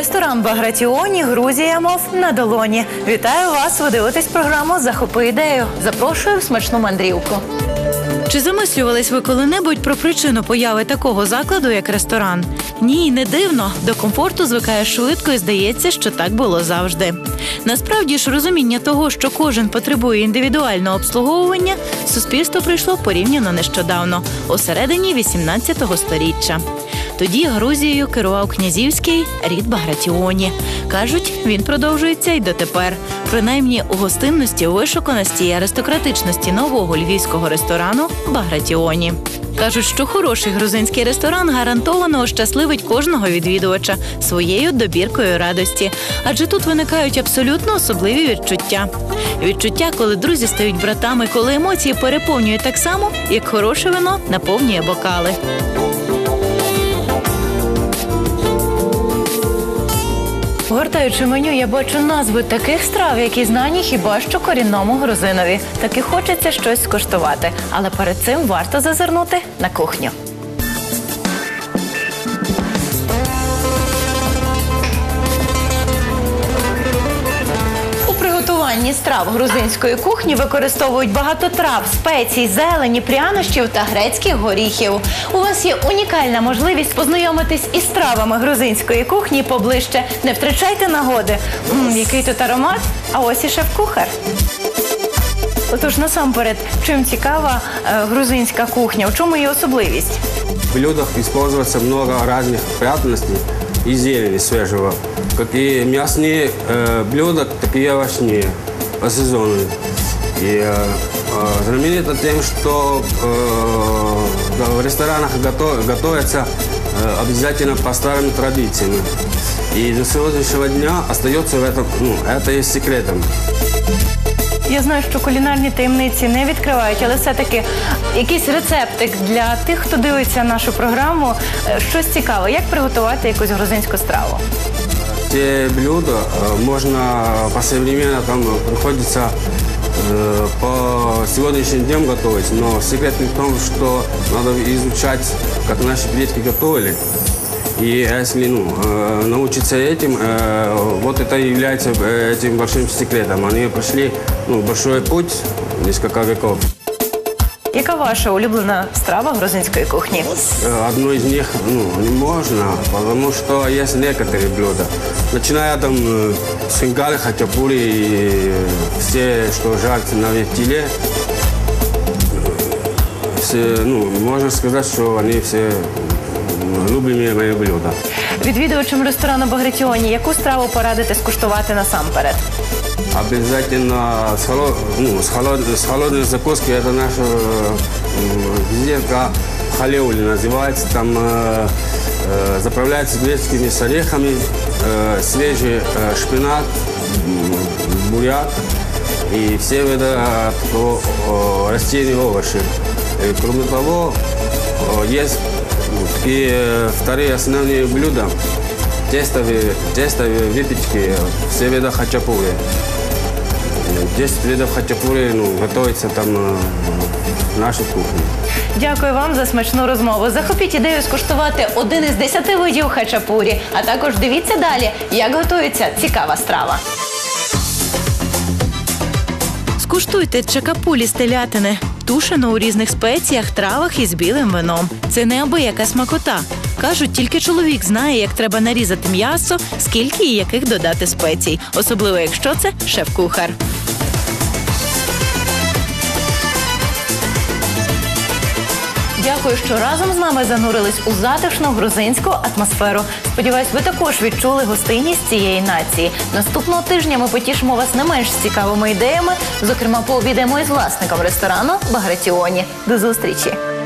Ресторан Багратіоні, Грузія, мов на долоні. Вітаю вас! Ви дивитесь програму Захопи ідею. Запрошую в смачну мандрівку. Чи замислювались ви коли-небудь про причину появи такого закладу, як ресторан? Ні, не дивно. До комфорту звикає швидко і здається, що так було завжди. Насправді ж розуміння того, що кожен потребує індивідуального обслуговування, суспільство прийшло порівняно нещодавно, у середині 18-го сторіччя. Тоді Грузією керував князівський рід Багратіоні. Кажуть, він продовжується й дотепер. Принаймні у гостинності, вишуканості і аристократичності нового львівського ресторану Багратіоні. Кажуть, що хороший грузинський ресторан гарантовано ощасливить кожного відвідувача своєю добіркою радості, адже тут виникають абсолютно особливі відчуття. Відчуття, коли друзі стають братами, коли емоції переповнюють так само, як хороше вино наповнює бокали. Гортаючи меню, я бачу назви таких страв, які знані хіба що корінному грузинові. Так і хочеться щось скуштувати. Але перед цим варто зазирнути на кухню. приготуванні страв грузинської кухні використовують багато трав, спецій, зелені, прянощів та грецьких горіхів. У вас є унікальна можливість познайомитись із стравами грузинської кухні поближче. Не втрачайте нагоди. М, який тут аромат? А ось і шеф-кухар. Отож, насамперед, чим цікава е, грузинська кухня? У чому її особливість? В блюдах используется много разных пряностей и зелени свежего. Как и мясные э, блюда, так и овощные по сезону. И э, э, знаменито тем, что э, да, в ресторанах готов- готовятся э, обязательно по старым традициям. И до сегодняшнего дня остается в этом, ну, это и секретом. Я знаю, що кулінарні таємниці не відкривають, але все-таки якийсь рецептик для тих, хто дивиться нашу програму. Е, Щось цікаве, як приготувати якусь грузинську страву. Те блюда э, можно по-современно там приходится э, по сегодняшним дням готовить, но секрет не в том, что надо изучать, как наши предки готовили. И если ну, э, научиться этим, э, вот это является э, этим большим секретом. Они прошли ну, большой путь, несколько веков. Яка ваша улюблена страва грузинської кухні? Э, Одно из них ну, не можно, потому что есть некоторые блюда. Начиная там э, с хинкали, хачапури и все, что жарится на вертеле, э, все, ну, можно сказать, что они все м, любимые мои блюда. Відвідувачам ресторану Багратіоні, яку страву порадите скуштувати насамперед? Обязательно с, холо- ну, с, холод- с холодной закуской это наша м, визитка халеули называется. Там э, э, заправляется грецкими с орехами, э, свежий э, шпинат, м, буряк и все виды э, такого, э, растений и овощи. И, кроме того, э, есть ну, такие э, вторые основные блюда. Тестовые, тестовые выпечки, все виды хачапури. 10 видов хачапури ну, готовится там э, в нашей кухне. Дякую вам за смачну розмову. Захопіть ідею скуштувати один із десяти видів хачапурі. А також дивіться далі, як готується цікава страва. Скуштуйте чакапулі з телятини, тушену у різних спеціях, травах і з білим вином. Це неабияка смакота. Кажуть, тільки чоловік знає, як треба нарізати м'ясо, скільки і яких додати спецій, особливо якщо це шеф-кухар. Дякую, що разом з нами занурились у затишну грузинську атмосферу. Сподіваюсь, ви також відчули гостинність цієї нації. Наступного тижня ми потішимо вас не менш цікавими ідеями. Зокрема, пообідаємо із власником ресторану Багратіоні. До зустрічі!